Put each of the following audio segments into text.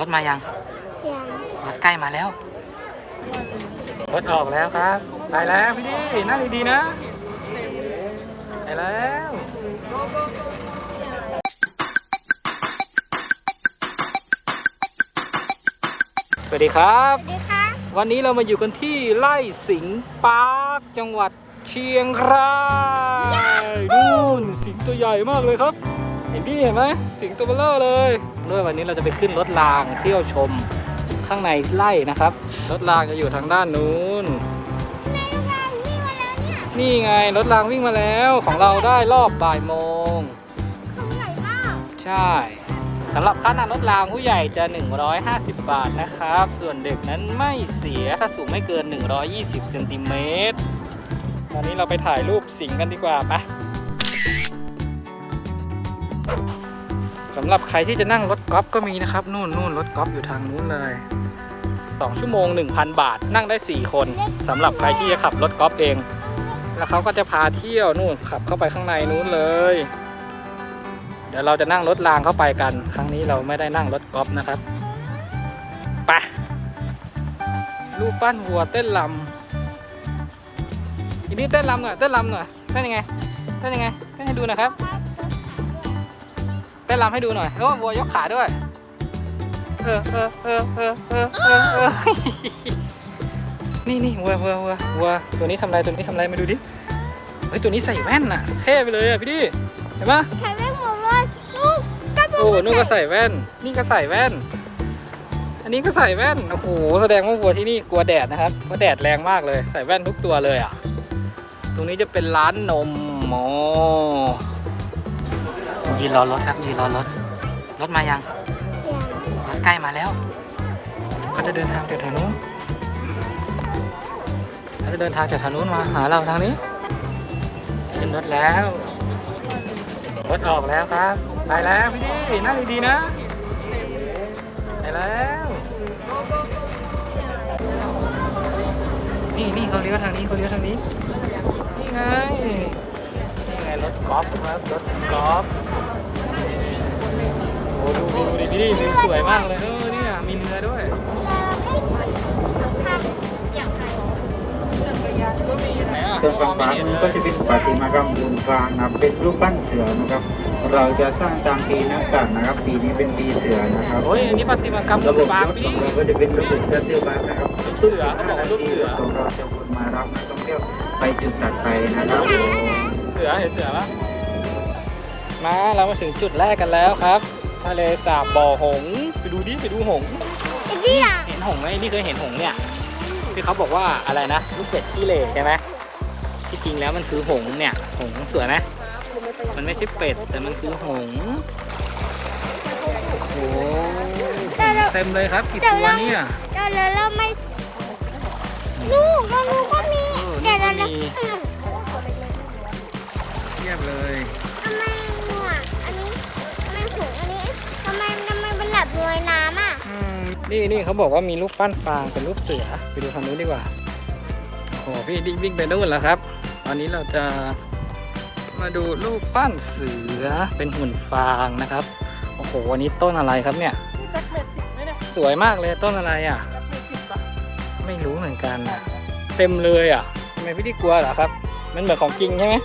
รถมายังยังรถใกล้มาแล้วรถออกแล้วครับ ไปแล้วพี่ดีนั่งดีๆนะ ไปแล้วสวัสดีครับ สวัสดีค่ะวันนี้เรามาอยู่กันที่ไร่สิงห์ปาร์คจังหวัดเชียงรายนู่นสิงห์ตัวใหญ่มากเลยครับ เห็นพี่เห็นไหมสิงห์ตัวเบลเลอร์เลย ด้วยวันนี้เราจะไปขึ้นรถรางเที่ยวชมข้างในไร่นะครับ รถรางจะอยู่ทางด้านนู้น นี่ไงรถรางวิ่งมาแล้วของเราได้รอบบ่ายโมงของใหญ่มากใช่สำหรับค่านั่งรถรางผู้ใหญ่จะ 150 บาทนะครับ ส่วนเด็กนั้นไม่เสียถ้าสูงไม่เกิน 120เซนติเมตรตอนนี้เราไปถ่ายรูปสิงกันดีกว่าปะ สำหรับใครที่จะนั่งรถกอล์ฟก็มีนะครับ นู่นนู่นรถกอล์ฟอยู่ทางนู้นเลย2ชั่วโมง 1,000 บาทนั่งได้ 4 คนสำหรับใครที่จะขับรถกอล์ฟเอง แล้วเขาก็จะพาเที่ยวนู่นขับเข้าไปข้างในนู้นเลย เดี๋ยวเราจะนั่งรถรางเข้าไปกัน ครั้งนี้เราไม่ได้นั่งรถกอล์ฟนะครับไปรูปปั้นวัวเต้นลำอีนี่เต้นลำหน่อยเต้นลำหน่อยเต้นยังไงเต้นยังไงเต้นให้ดูน่อยครับ ต้นลำให้ดูหน่อยโอ้วัวยกขาด้วย เออเออเออเออเออเออเออนี่นี่วัววัววัววัวตัวนี้ทำอะไรตัวนี้ทำอะไรมาดูดิเฮ้ยตัวนี้ใส่แว่นน่ะเท่ไปเลยอะพี่ดิเห็นปะใครไม่หมดเลยลูกก็บอกโอ้นู่นก็ใส่แว่น นี่ก็ใส่แว่น อันนี้ก็ใส่แว่นโอ้โหแสดงว่าวัวที่นี่กลัวแดดนะครับเพราะแดดแรงมากเลยใส่แว่นทุกตัวเลยอะตรงนี้จะเป็นร้านนมโม ยืนรอรถครับยืนรอรถ รถมายัง รถใกล้มาแล้วเขาจะเดินทางจากทางนู้นเขาจะเดินทางจากทางนู้นมาหาเราทางนี้ ขึ้นรถแล้ว รถออกแล้วครับ ไปแล้วพี่ดีนั่งดีๆนะ ไปแล้ว นี่นี่เขาเลี้ยวทางนี้เขาเลี้ยวทางนี้ นี่ไงนี่ไง รถกอล์ฟครับรถกอล์ฟโอ้ดูดูดิพี่ดีวิวสวยมากเลยเออเนี่ยมีเรือด้วยไหนอะส่วนฝั่งขวามือก็จะเป็นประติมากรรมบุญกลางนะครับเป็นรูปปั้นเสือนะครับ เราจะสร้างตามปีนักษัตริย์นะครับ ปีนี้เป็นปีเสือนะครับโอ้ยอันนี้ปฏิมากรรมระบบฟางรถพี่ของเราก็จะเป็นระบบเรือเตียวบางนะครับลูกเสือเขาบอกว่าลูกเสือของเราจะวนมารับนักท่องเที่ยวไปจุดตัดไปนะครับเสือเห็นเสือปะมาเรามาถึงจุดแรกกันแล้วครับ ทะเลสาบบ่อหงส์ไปดูดิไปดูหงส์ไอ้นี่ล่ะเห็นหงส์ไหมนี่เคยเห็นหงส์เนี่ยที่เขาบอกว่าอะไรนะลูกเป็ดขี้เหร่ใช่ไหมที่จริงแล้วมันคือหงส์เนี่ยหงส์สวยไหมมันไม่ใช่เป็ดแต่มันคือหงส์โอ้เต็มเลยครับกี่ตัวเนี่ยเดี๋ยวเราเราไม่ลูกเราลูกก็มีเออเดี๋ยวเรานี่เราก็มี เทียบเลย ทำไมหัวอันนี้ทำไมหูอันนี้ทำไมทำไมเป็นแบบลอยน้ำอะอืมนี่นี่เขาบอกว่ามีรูปปั้นฟางเป็นรูปเสือ ไปดูทางนู้นดีกว่าโอ้โหพี่ดิวิ่งไปนู่นแล้วครับ ตอนนี้เราจะมาดูรูปปั้นเสือเป็นหุ่นฟางนะครับ โอ้โหอันนี้ต้นอะไรครับเนี่ยสวยมากเลยต้นอะไรอะไม่รู้เหมือนกันอะเต็มเลยอะทำไมพี่ดิกลัวเหรอครับ มันเหมือนของจริงใช่ไหม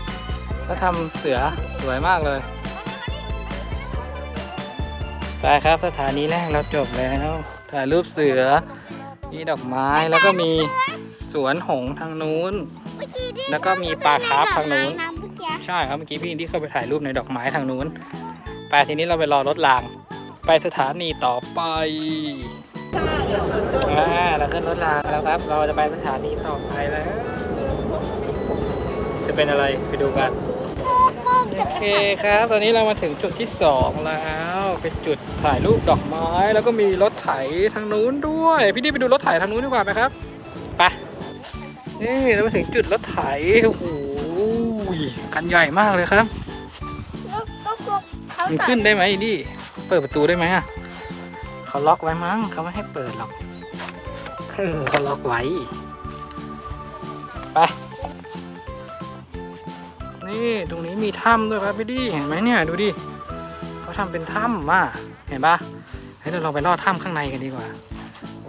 แล้วทำเสือสวยมากเลย ไปครับสถานีแรกเราจบแล้ว ถ่ายรูปเสือ มีดอกไม้แล้วก็มีสวนหงส์ทางนู้นเมื่อกี้ที่แล้วก็มีปลาคาร์ฟทางนู้นเมื่อกี้ใช่ครับเมื่อกี้พี่อินที่เข้าไปถ่ายรูปในดอกไม้ทางนู้น ไปทีนี้เราไปรอรถราง ไปสถานีต่อไปอ่าเราขึ้นรถรางแล้วครับ เราจะไปสถานีต่อไปแล้ว จะเป็นอะไรไปดูกันโอ เคครับ ตอนนี้เรามาถึงจุดที่ 2 แล้ว เป็นจุดถ่ายรูปดอกไม้ แล้วก็มีรถไถทางนู้นด้วย พี่ดิไปดูรถไถทางนู้นดีกว่าไหมครับ ไป นี่เรามาถึงจุดรถไถ โอ้โหคันใหญ่มากเลยครับก็ก็พวกเขามันสอขึ้นนได้ไหมดิเปิดประตูได้ไหมอะเขาล็อกไว้มั้งเขาไม่ให้เปิดหรอกเออเขาล็อกไว้ นี่ตรงนี้มีถ้ำด้วยครับพี่ดิเห็นไหมเนี่ยดูดิเขาทำเป็นถ้ำอะเห็นปะให้เราลองไปลอดถ้ำข้างในกันดีกว่า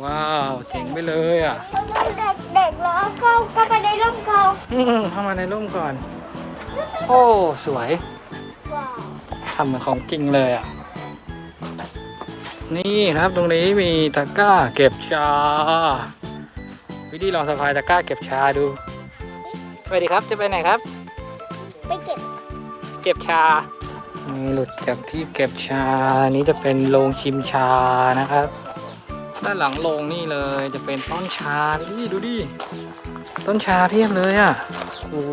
ว้าวเจ๋งไปเลยอะเด็กเด็กๆแล้วก็ก็ไปในร่มเขาอืมเข้ามาในร่มก่อน โอ้สวยว้าวทำเหมือนของจริงเลยอะนี่ครับตรงนี้มีตะกร้าเก็บชา วิธีลองสะพายตะกร้าเก็บชาดูสวัสดีครับจะไปไหนครับ ไปเก็บเก็บชา นี่หลุดจากที่เก็บชา นี้จะเป็นโรงชิมชานะครับ ด้านหลังโรงนี่เลยจะเป็นต้นชาดิดูดิ ต้นชาเพียบเลยอะโอ้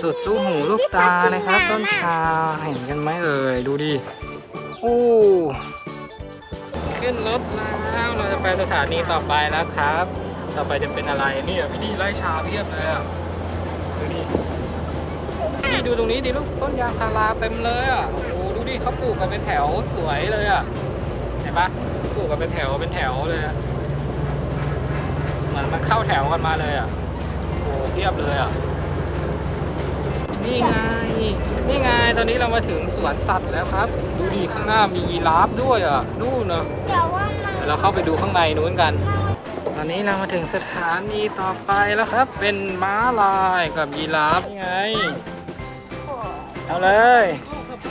สุดลูกหูลูกตานะครับ ต้นชาเห็นกันไหมเอ่ยดูดิโอ้ขึ้นรถแล้วเราจะไปสถานีต่อไปแล้วครับ ต่อไปจะเป็นอะไรเนี่ยพี่ดีไล่ชาเพียบเลยอะดูดิ นี่ดูตรงนี้ดิลูกต้นยางพาราเต็มเลยอะโอ้โหดูดิเขาปลูกกันเป็นแถวสวยเลยอะเห็นปะปลูกกันเป็นแถวเป็นแถวเลยอะเหมือนมันเข้าแถวกันมาเลยอะโอ้โหเพียบเลยอะนี่ไงนี่ไงตอนนี้เรามาถึงสวนสัตว์แล้วครับ ดูดิข้างหน้ามียีราฟด้วยอะนู่นเนอะเดี๋ยวว่ามันเดี๋ยวเราเข้าไปดูข้างในนู้นกัน ตอนนี้เรามาถึงสถานีต่อไปแล้วครับ เป็นม้าลายกับยีราฟนี่ไง เอาเลย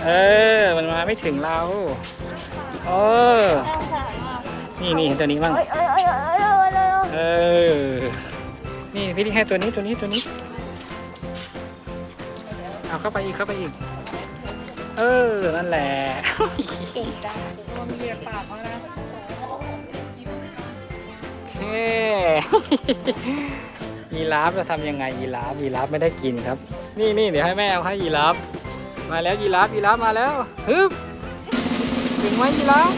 เออ มันมาไม่ถึงเรา เออ นี่นี่เห็นตัวนี้บ้างเอ้ยเอ้ยเอ้ยเอ้ยเอ้ยเอ้ยเออ นี่พี่ที่ให้ตัวนี้ตัวนี้ตัวนี้ เอาเข้าไปอีกเข้าไปอีก เออ นั่นแหละมันเรียกปากมาแล้วเฮ้ยีราฟจะทำยังไงยีราฟยีราฟไม่ได้กินครับ นี่นี่เดี๋ยวให้แม่เอาให้ยีราฟ มาแล้วยีราฟยีราฟมาแล้วฮึบถึงไหมยีราฟ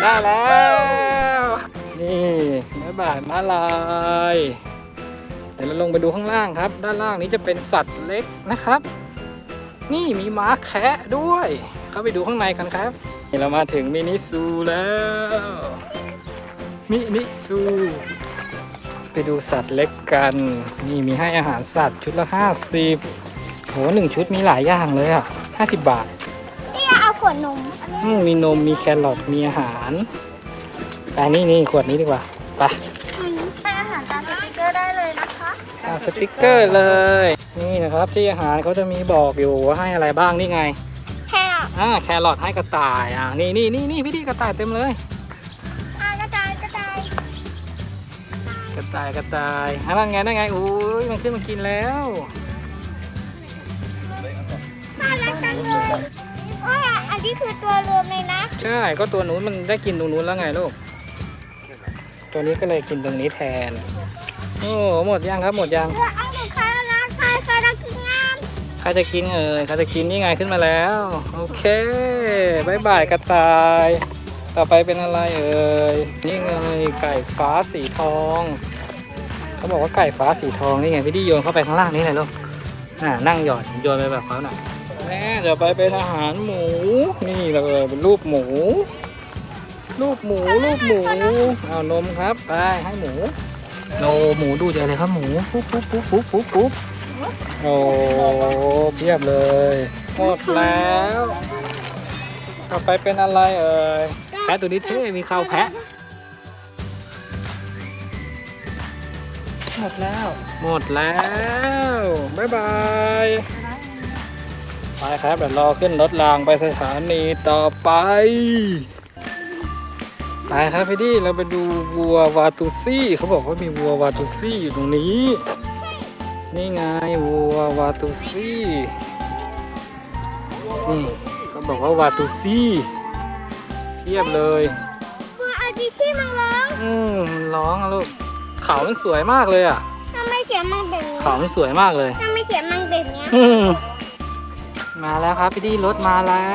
ได้แล้ว นี่แม่บายมาลายเดี๋ยวเราลงไปดูข้างล่างครับ ด้านล่างนี้จะเป็นสัตว์เล็กนะครับ นี่มีม้าแคะด้วย เข้าไปดูข้างในกันครับนี่เรามาถึงมินิซูแล้วมินิซู ไปดูสัตว์เล็กกัน นี่มีให้อาหารสัตว์ชุดละ 50โหหนึ่งชุดมีหลายอย่างเลยอะ 50 บาทนี่เอาขวดนมอืมมีนมมีแครอทมีอาหารไปนี่นี่ขวดนี้ดีกว่าไปให้อาหารตามสติ๊กเกอร์ได้เลยนะคะเอาสติกเกอร์เลย นี่นะครับที่อาหารเขาจะมีบอกอยู่ว่าให้อะไรบ้างนี่ไง แค่อะอ่าแครอทให้กระต่ายอ่านี่นี่นี่นี่พี่ดีกระต่ายเต็มเลย ระต่ายกระต่ายอะนั่นไงนั่นไงอุ้ยมันขึ้นมากินแล้วน่ารักจังเลยเพราะอันนี้คือตัวรวมเลยนะใช่ก็ตัวนู้นมันได้กินตรงนู้นแล้วไงลูกตัวนี้ก็เลยกินตรงนี้แทนโอ้หมดยังครับหมดยังเออเอาหนูใครรักใครใครรักคืองามใครจะกินเอ่ยใครจะกินนี่ไงขึ้นมาแล้วโอเคบายบายกระต่าย ต่อไปเป็นอะไรเอ่ยนี่ไงไก่ฟ้าสีทอง เขาบอกว่าไก่ฟ้าสีทองนี่ไงพี่ดิโยนเข้าไปข้างล่างนี่เลยลูกน่ะนั่งหยอดโยนไปแบบเขาหน่อยแม่เดี๋ยวไปเป็นอาหารหมู นี่เลยเป็นรูปหมู รูปหมูรูปหมูเอานมครับไปให้หมูโนหมูดูใหญ่เลยครับหมูปุ๊บปุ๊บปุ๊บปุ๊บปุ๊บปุ๊บโอ้เพียบเลยหมดแล้วต่อไปเป็นอะไรเอ่ยแพะตัวนี้เท่มีข้าวแพะ หมดแล้ว หมดแล้ว บ๊ายบาย ไปครับเดี๋ยวรอขึ้นรถรางไปสถานีต่อไป ไปครับพี่ดีเราไปดูวัววาตูซี่ เขาบอกว่ามีวัววาตูซี่อยู่ตรงนี้ นี่ไงวัววาตูซี่ นี่เขาบอกว่าวาตูซี่เทียบเลยตัวอาดิซี่มันร้อง อืมมันร้องอะลูกเขามันสวยมากเลยอะทำไมเสียงมันเด่นเนี้เขามันสวยมากเลยทำไมเสียงมันเด่นเนี้ยอืมมาแล้วครับพี่ดีรถมาแล้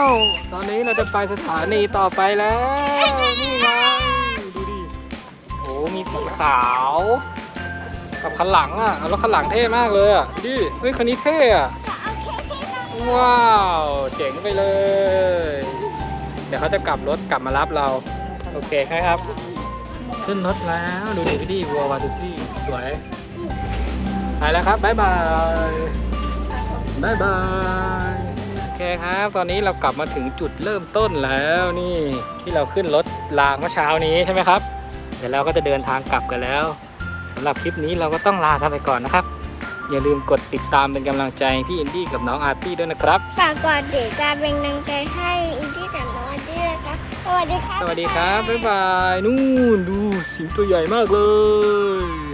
ว ตอนนี้เราจะไปสถานีต่อไปแล้วนี่ไงดูดิโอ้มีสีขาว กับคันหลังอะรถคันหลังเท่มากเลยอะพี่ดิเฮ้ยคันนี้เท่อะเอาแค่ที่มันว้าวเจ๋งไปเลย เดี๋ยวเขาจะกลับรถกลับมารับเรา โอเคครับ ขึ้นรถแล้วดูดิพี่ดีวัววาตูซี่สวยไปแล้วครับบ๊ายบายบ๊ายบายโอเคเคครับ ตอนนี้เรากลับมาถึงจุดเริ่มต้นแล้วนี่ที่เราขึ้นรถรางเมื่อเช้านี้ใช่ไหมครับ เดี๋ยวเราก็จะเดินทางกลับกันแล้วสำหรับคลิปนี้เราก็ต้องลาท่านไปก่อนนะครับ อย่าลืมกดติดตามเป็นกำลังใจให้พี่อินดี้กับน้องอาร์ตี้ด้วยนะครับ ฝากกดติดตามเป็นกำลังใจให้อินดี้กับน้องด้วยนะคะสวัสดีครับ สวัสดีครับ บ๊ายบาย นู่นดูสิงตัวใหญ่มากเลย